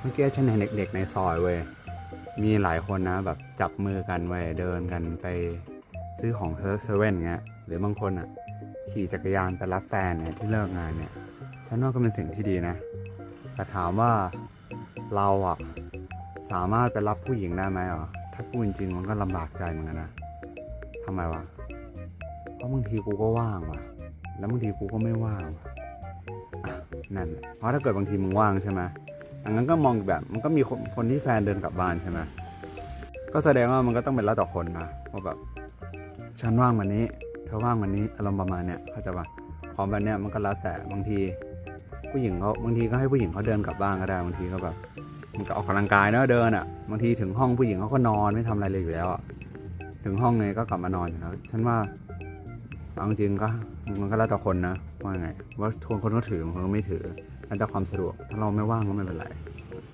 เมื่อกี้ฉันเห็นเด็ก ๆ ในซอยเว้ย มีหลายคนนะแบบจับมือกันเว้ยเดินกันไปซื้อของเซเว่นเงี้ย หรือบางคนอะ ขี่จักรยานไปรับแฟนเนี่ยที่เลิกงานเนี่ย ฉันว่าก็เป็นสิ่งที่ดีนะ แต่ถามว่าเราอะสามารถไปรับผู้หญิงได้ไหมอะถ้าพูดจริงๆมันก็ลำบากใจเหมือนกันนะทำไมวะ เพราะบางทีกูก็ว่างว่ะ แล้วบางทีกูก็ไม่ว่างว่ะนั่นเพราะถ้าเกิดบางทีมึงว่างใช่ไหม อันนั้นก็มองแบบ มันก็มีคนคนที่แฟนเดินกลับบ้านใช่ไหมก็แสดงว่ามันก็ต้องเป็นแล้วต่อคนนะว่าแบบฉันว่างวันนี้เธอว่างวันนี้อารมณ์ประมาณเนี้ยเขาใจะว่าของแบบเนี้ยมันก็แล้วแต่บางที ผู้หญิงเขาบางทีก็ให้ผู้หญิงเขาเดินกลับบ้านก็ได้บางทีก็แบบมันก็ออกกำลังกายเนอะเดินอะบางทีถึงห้องผู้หญิงเขาก็นอนไม่ทำอะไรเลยอยู่แล้วอะถึงห้องไงก็กลับมานอนอยู่แล้วฉันว่า เอาจริงก็มันก็แล้วแต่คนนะว่าไง ว่าทวนคนก็ถือบางคนก็ไม่ถือแล้วแต่ความสะดวกถ้าเราไม่ว่างก็ไม่เป็นไร